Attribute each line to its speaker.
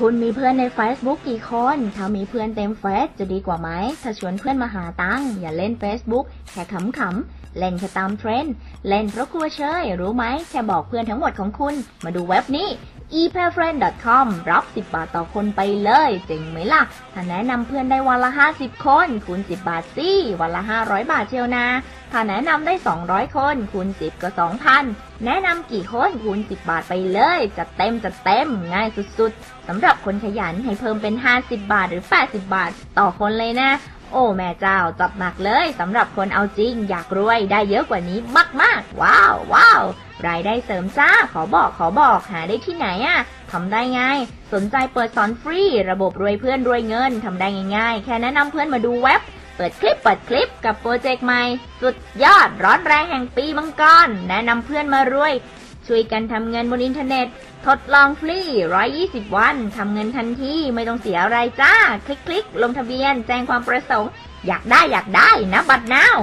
Speaker 1: คุณมีเพื่อนใน Facebook กี่คน ถ้ามีเพื่อนเต็มเฟซจะดีกว่าไหม ถ้าชวนเพื่อนมาหาตังค์อย่าเล่น Facebook แค่ขำๆ เล่นแค่ตามเทรนด์ เล่นเพราะกลัวเชย รู้ไหม แค่บอกเพื่อนทั้งหมดของคุณ มาดูเว็บนี้ epairfriend.com รับ 10 บาทต่อคนไปเลย เจ๋งไหมล่ะ ถ้าแนะนำเพื่อนได้วันละ 50 คน คูณ 10 บาทสิ วันละ 500 บาทเชียวนะ ถ้าแนะนำได้ 200 คนคูณ 10 ก็ 2,000 แนะนำกี่คนคูณ 10 บาทไปเลย จัดเต็มจัดเต็มง่ายสุดๆสำหรับคนขยันให้เพิ่มเป็น 50 บาทหรือ 80 บาท ต่อคนเลยนะ โอ้แม่เจ้าจับหนักเลยสำหรับคนเอาจริง อยากรวยได้เยอะกว่านี้มากๆ ว้าวว้าวรายได้เสริมจ้าขอบอกขอบอกหาได้ที่ไหนอะทำได้ไงสนใจเปิดสอนฟรี ระบบรวยเพื่อนรวยเงินทำได้ง่ายๆ แค่แนะนำเพื่อนมาดูเว็บ เปิดคลิปเปิดคลิปกับโปรเจกต์ใหม่ สุดยอดร้อนแรงแห่งปีมังกร แนะนำเพื่อนมารวย ช่วยกันทำเงินบนอินเทอร์เน็ต ทดลองฟรี 120 วันทำเงินทันทีไม่ต้องเสียอะไรจ้า คลิกๆลงทะเบียน แจ้งความประสงค์ อยากได้อยากได้นะบัตรนาว